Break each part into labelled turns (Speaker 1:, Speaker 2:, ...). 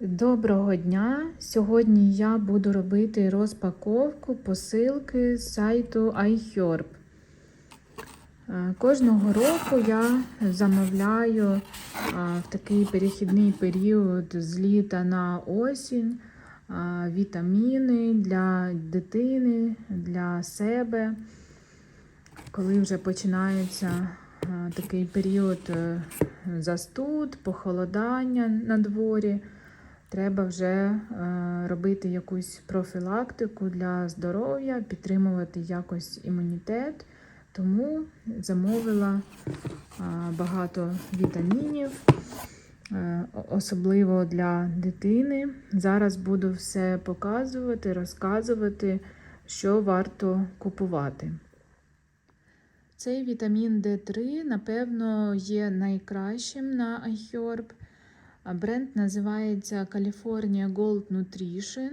Speaker 1: Доброго дня! Сьогодні я буду робити розпаковку посилки з сайту iHerb. Е, Кожного року я замовляю е, в такий перехідний період з літа на осінь е, вітаміни для дитини, для себе. Коли вже починається такий період застуд, похолодання на дворі. Треба вже е, робити якусь профілактику для здоров'я, підтримувати якось імунітет. Тому замовила е, багато вітамінів, е, особливо для дитини. Зараз буду все показувати, розказувати, що варто купувати. Цей вітамін D3, напевно, є найкращим на iHerb. Бренд називається California Gold Nutrition.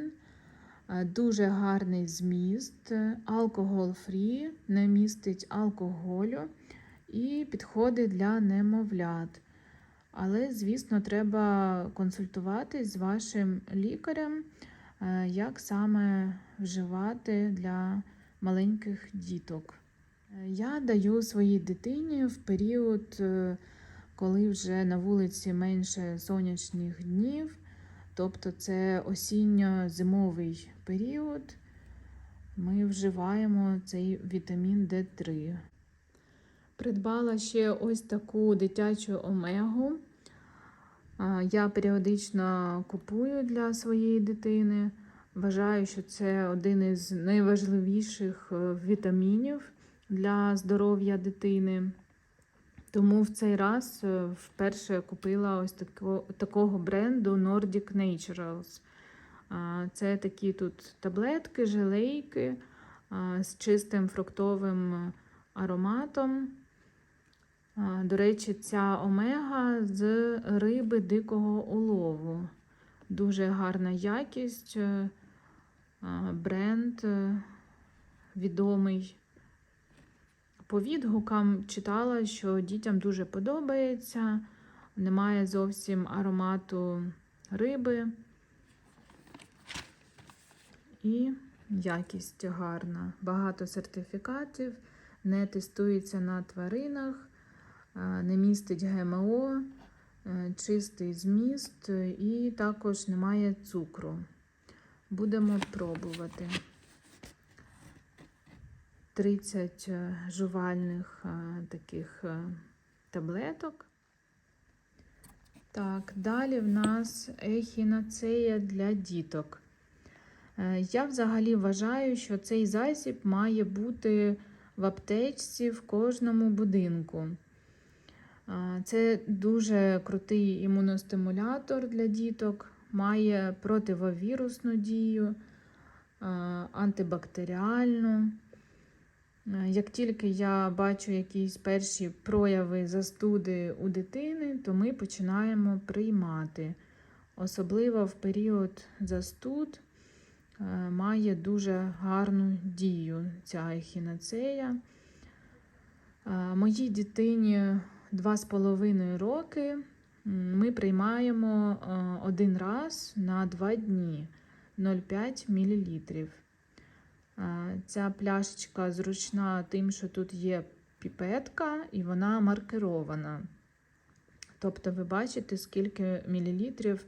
Speaker 1: Дуже гарний зміст, алкогол фрі, не містить алкоголю і підходить для немовлят. Але, звісно, треба консультуватись з вашим лікарем, е, як саме вживати для маленьких діток. Е, Я даю своїй дитині в період. Коли вже на вулиці менше сонячних днів, тобто це осінньо-зимовий період, ми вживаємо цей вітамін D3. Придбала ще ось таку дитячу омегу. Я періодично купую для своєї дитини. Вважаю, що це один із найважливіших е, вітамінів для здоров'я дитини. Тому в цей раз е, вперше купила ось тако, такого бренду Nordic Naturals. Це такі тут таблетки, желейки з чистим фруктовим ароматом. До речі, ця омега з риби дикого улову. Дуже гарна якість, е, бренд е, відомий. По відгукам читала, що дітям дуже подобається, немає зовсім аромату риби і якість гарна. Багато сертифікатів, не тестується на тваринах, е, не містить ГМО, е, чистий зміст і також немає цукру. Будемо пробувати. 30 е, жувальних е, таких е, таблеток. Так, далі в нас ехінацея для діток. Я взагалі вважаю, що цей засіб має бути в аптечці в кожному будинку. Це дуже крутий імуностимулятор для діток, має противовірусну дію, антибактеріальну. Е, Як тільки я бачу якісь перші прояви застуди у дитини, то ми починаємо приймати. Особливо в період застуд е, має дуже гарну дію ця ехінацея. Е, Моїй дитині 2,5 роки ми приймаємо один раз на 2 дні 0,5 мл. Ця пляшечка зручна тим, що тут є піпетка і вона маркирована. Тобто ви бачите, скільки мілілітрів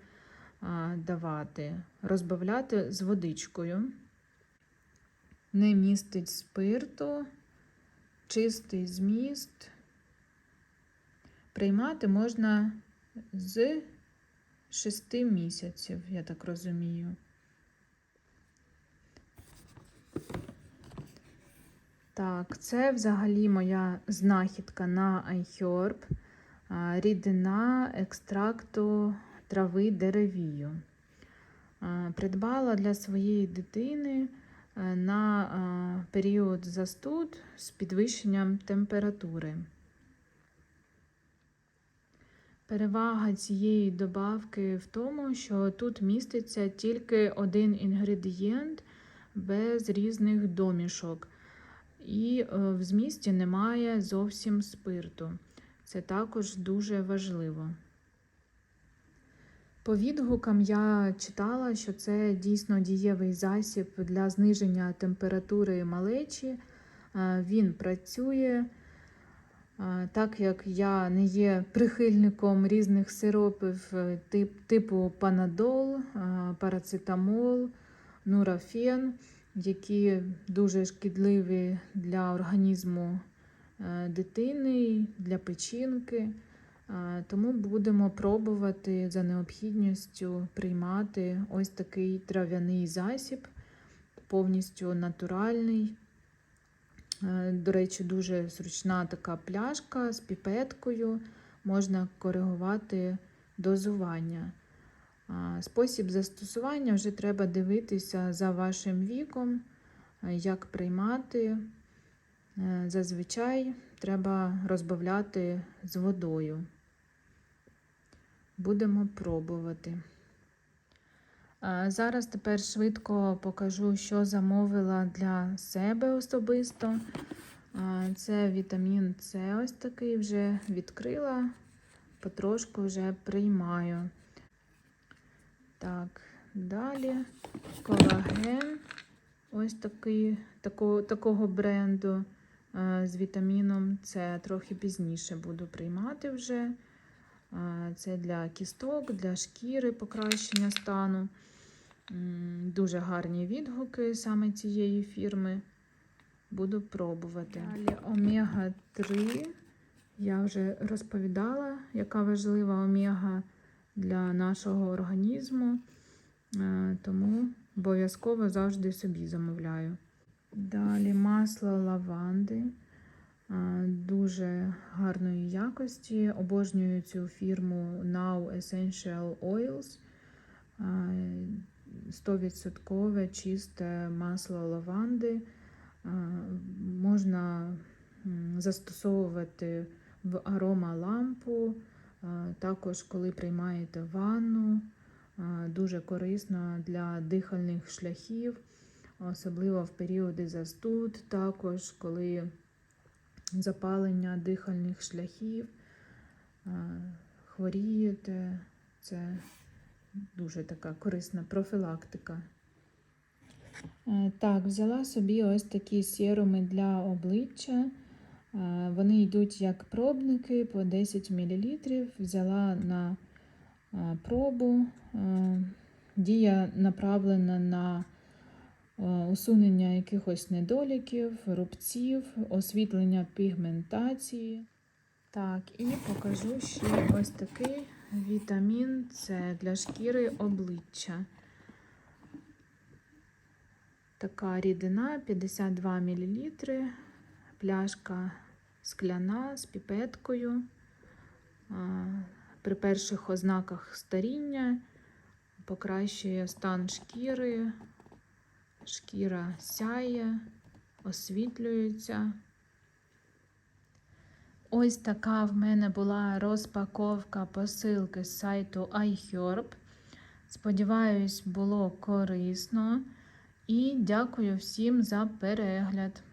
Speaker 1: давати. Розбавляти з водичкою. Не містить спирту, чистий зміст. Приймати можна з 6 місяців, я так розумію. Так, це взагалі моя знахідка на iHerb. Рідина екстракту трави деревію. Придбала для своєї дитини е, на період застуд з підвищенням температури. Перевага цієї добавки в тому, що тут міститься тільки один інгредієнт без різних домішок. І е, в змісті немає зовсім спирту. Це також дуже важливо. По відгукам я читала, що це дійсно дієвий засіб для зниження температури малечі. Е, Він працює. Е, Так як я не є прихильником різних сиропів тип, типу панадол, парацетамол, нурофен, які дуже шкідливі для організму е, дитини, для печінки. Е, Тому будемо пробувати за необхідністю приймати ось такий трав'яний засіб, повністю натуральний. Е, До речі, дуже зручна така пляшка з піпеткою. Можна коригувати дозування. Спосіб застосування вже треба дивитися за вашим віком, е, як приймати. Е, Зазвичай треба розбавляти з водою. Будемо пробувати. Зараз тепер швидко покажу, що замовила для себе особисто. Це вітамін С ось такий вже відкрила, потрошку вже приймаю. Так, далі колаген. Ось такий, такого, такого бренду е, з вітаміном С. Трохи пізніше буду приймати вже. Е, Це для кісток, для шкіри покращення стану. Дуже гарні відгуки саме цієї фірми. Буду пробувати. Далі омега 3. Я вже розповідала, яка важлива омега для нашого організму. Е, Тому обов'язково завжди собі замовляю. Далі масло лаванди. е, Дуже гарної якості. Обожнюю цю фірму Now Essential Oils. Е, 100% чисте масло лаванди. Е, Можна застосовувати в аромалампу, е, також коли приймаєте ванну. Дуже корисно для дихальних шляхів, особливо в періоди застуд, також коли запалення дихальних шляхів, хворієте. Це дуже така корисна профілактика. Е, Так, взяла собі ось такі серуми для обличчя. Е, Вони йдуть як пробники по 10 мл. Взяла на е, пробу. Е, Дія направлена на усунення якихось недоліків, рубців, освітлення пігментації. Так, і покажу ще ось такий вітамін С для шкіри обличчя. Така рідина 52 мл, пляшка скляна з піпеткою. При перших ознаках старіння покращує стан шкіри, шкіра сяє, освітлюється. Ось така в мене була розпаковка посилки з сайту iHerb. Сподіваюсь, було корисно. І дякую всім за перегляд.